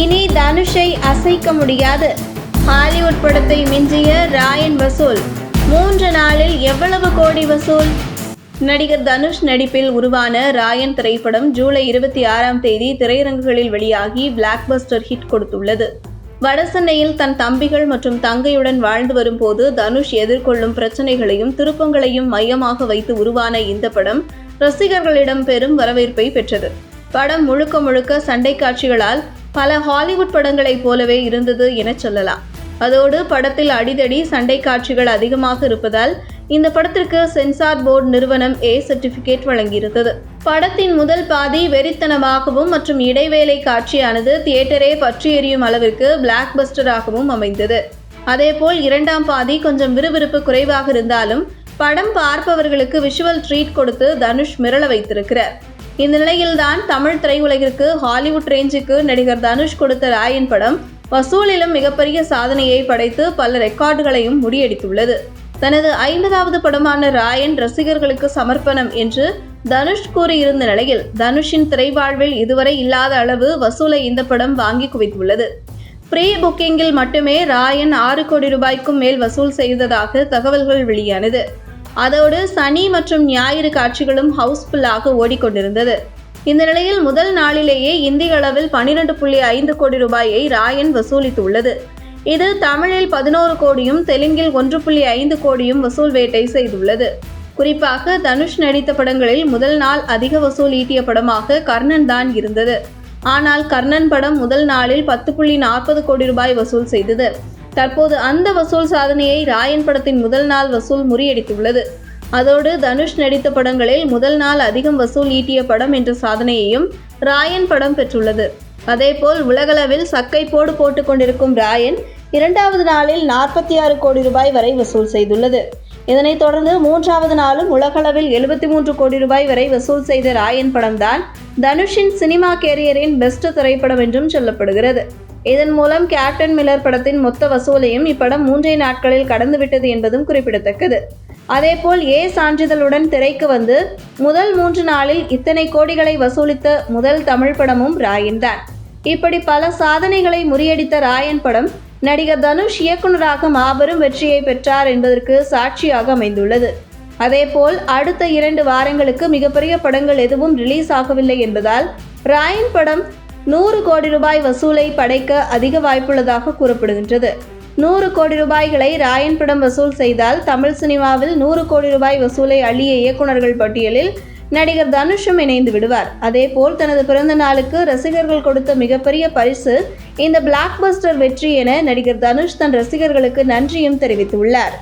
இனி தனுஷை அசைக்க முடியாது. ஹாலிவுட் படத்தை மிஞ்சிய ராயன் வசூல். மூன்று நாளில் எவ்வளவு கோடி வசூல்? நடிகர் தனுஷ் நடிப்பில் உருவான ராயன் திரைப்படம் ஜூலை இருபத்தி ஆறாம் தேதி திரையரங்குகளில் வெளியாகி பிளாக் பஸ்டர் ஹிட் கொடுத்துள்ளது. வடசென்னையில் தன் தம்பிகள் மற்றும் தங்கையுடன் வாழ்ந்து வரும்போது தனுஷ் எதிர்கொள்ளும் பிரச்சனைகளையும் திருப்பங்களையும் மையமாக வைத்து உருவான இந்த படம் ரசிகர்களிடம் பெரும் வரவேற்பை பெற்றது. படம் முழுக்க முழுக்க சண்டை காட்சிகளால் பல ஹாலிவுட் படங்களைப் போலவே இருந்தது என சொல்லலாம். அதோடு படத்தில் அடிதடி சண்டை காட்சிகள் அதிகமாக இருப்பதால் இந்த படத்திற்கு சென்சார் போர்டு நிறுவனம் ஏ சர்டிபிகேட் வழங்கியிருந்தது. படத்தின் முதல் பாதி வெறித்தனமாகவும் மற்றும் இடைவேளை காட்சியானது தியேட்டரே பற்றி எரியும் அளவிற்கு பிளாக் பஸ்டராகவும் அமைந்தது. அதேபோல் இரண்டாம் பாதி கொஞ்சம் விறுவிறுப்பு குறைவாக இருந்தாலும் படம் பார்ப்பவர்களுக்கு விஷுவல் ட்ரீட் கொடுத்து தனுஷ் மிரள வைத்திருக்கிறார். இந்த நிலையில்தான் தமிழ் திரையுலகிற்கு ஹாலிவுட் ரேஞ்சுக்கு நடிகர் தனுஷ் கொடுத்த ராயன் படம் வசூலிலும் மிகப்பெரிய சாதனையை படைத்து பல ரெக்கார்டுகளையும் முறியடித்துள்ளது. தனது ஐம்பதாவது படமான ராயன் ரசிகர்களுக்கு சமர்ப்பணம் என்று தனுஷ் கூறியிருந்த நிலையில் தனுஷின் திரைவாழ்வில் இதுவரை இல்லாத அளவு வசூலை இந்த படம் வாங்கி குவித்துள்ளது. ப்ரீ புக்கிங்கில் மட்டுமே ராயன் ஆறு கோடி ரூபாய்க்கும் மேல் வசூல் செய்ததாக தகவல்கள் வெளியானது. அதோடு சனி மற்றும் ஞாயிறு காட்சிகளும் ஹவுஸ்ஃபுல்லாக ஓடிக்கொண்டிருந்தது. இந்த நிலையில் முதல் நாளிலேயே இந்திய அளவில் பன்னிரண்டு புள்ளி ஐந்து கோடி ரூபாயை ராயன் வசூலித்துள்ளது. இது தமிழில் பதினோரு கோடியும் தெலுங்கில் ஒன்று புள்ளி ஐந்து கோடியும் வசூல் வேட்டை செய்துள்ளது. குறிப்பாக தனுஷ் நடித்த படங்களில் முதல் நாள் அதிக வசூல் ஈட்டிய படமாக கர்ணன் தான் இருந்தது. ஆனால் கர்ணன் படம் முதல் நாளில் பத்து புள்ளி நாற்பது கோடி ரூபாய் வசூல் செய்தது. தற்போது அந்த வசூல் சாதனையை ராயன் படத்தின் முதல் நாள் வசூல் முறியடித்துள்ளது. அதோடு தனுஷ் நடித்த படங்களில் முதல் நாள் அதிகம் வசூல் ஈட்டிய படம் என்ற சாதனையையும் ராயன் படம் பெற்றுள்ளது. அதேபோல் உலகளவில் சக்கை போடு போட்டுக் கொண்டிருக்கும் ராயன் இரண்டாவது நாளில் நாற்பத்தி ஆறு கோடி ரூபாய் வரை வசூல் செய்துள்ளது. இதனைத் தொடர்ந்து மூன்றாவது நாளும் உலகளவில் எழுபத்தி மூன்று கோடி ரூபாய் வரை வசூல் செய்த ராயன் படம்தான் தனுஷின் சினிமா கேரியரின் பெஸ்ட் திரைப்படம் என்றும் சொல்லப்படுகிறது. இதன் மூலம் கேப்டன் மில்லர் படத்தின் மொத்த வசூலையும் இப்படம் மூன்றே நாட்களில் கடந்துவிட்டது என்பதும் குறிப்பிடத்தக்கது. அதேபோல் ஏ சான்றிதழுடன் திரைக்கு வந்து முதல் மூன்று நாளில் இத்தனை கோடிகளை வசூலித்த முதல் தமிழ் படமும் ராயன் தான். இப்படி பல சாதனைகளை முறியடித்த ராயன் படம் நடிகர் தனுஷ் இயக்குனராக மாபெரும் வெற்றியை பெற்றார் என்பதற்கு சாட்சியாக அமைந்துள்ளது. அதேபோல் அடுத்த இரண்டு வாரங்களுக்கு மிகப்பெரிய படங்கள் எதுவும் ரிலீஸ் ஆகவில்லை என்பதால் ராயன் படம் நூறு கோடி ரூபாய் வசூலை படைக்க அதிக வாய்ப்புள்ளதாக கூறப்படுகின்றது. நூறு கோடி ரூபாய்களை ராயன் படம் வசூல் செய்தால் தமிழ் சினிமாவில் நூறு கோடி ரூபாய் வசூலை அள்ளிய இயக்குனர்கள் பட்டியலில் நடிகர் தனுஷும் இணைந்து விடுவார். அதேபோல் தனது பிறந்த நாளுக்கு ரசிகர்கள் கொடுத்த மிகப்பெரிய பரிசு இந்த பிளாக் பஸ்டர் வெற்றி என நடிகர் தனுஷ் தன் ரசிகர்களுக்கு நன்றியும் தெரிவித்துள்ளார்.